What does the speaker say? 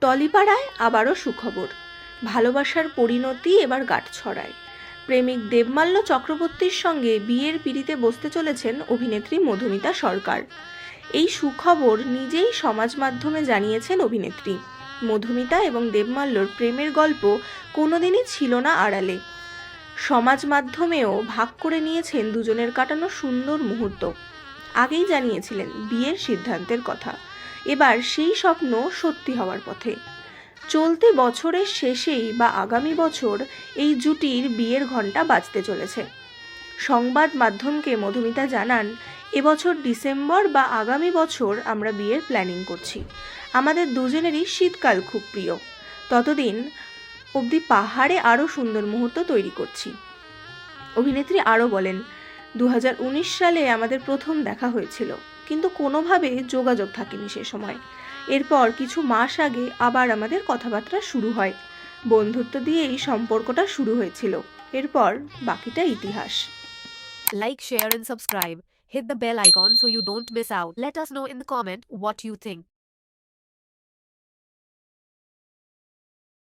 টলিপাড়ায় আবারও সুখবর। ভালোবাসার পরিণতি এবার গাঁট ছড়ায়। প্রেমিক দেবমাল্য চক্রবর্তীর সঙ্গে বিয়ের পিড়িতে বসতে চলেছেন অভিনেত্রী মধুমিতা সরকার। এই সুখবর নিজেই সমাজ মাধ্যমে জানিয়েছেন অভিনেত্রী। মধুমিতা এবং দেবমাল্যর প্রেমের গল্প কোনোদিনই ছিল না আড়ালে। সমাজ মাধ্যমেও ভাগ করে নিয়েছেন দুজনের কাটানো সুন্দর মুহূর্ত। আগেই জানিয়েছিলেন বিয়ের সিদ্ধান্তের কথা। এবার সেই স্বপ্ন সত্যি হওয়ার পথে। চলতি বছরের শেষেই বা আগামী বছর এই জুটির বিয়ের ঘণ্টা বাজতে চলেছে। সংবাদ মাধ্যমকে মধুমিতা জানান, এবছর ডিসেম্বর বা আগামী বছর আমরা বিয়ের প্ল্যানিং করছি। আমাদের দুজনেরই শীতকাল খুব প্রিয়। ততদিন অবধি পাহাড়ে আরও সুন্দর মুহূর্ত তৈরি করছি। অভিনেত্রী আরও বলেন দু হাজার উনিশ সালে আমাদের প্রথম দেখা হয়েছিল, কিন্তু কোনোভাবে যোগাযোগ থাকেনি সে সময় এরপর কিছু মাস আগে আবার আমাদের কথাবার্তা শুরু হয় বন্ধুত্ব দিয়েই সম্পর্কটা শুরু হয়েছিল এরপর বাকিটা ইতিহাস like share and subscribe. Hit the bell icon so you don't miss out. Let us know in the comment what you think.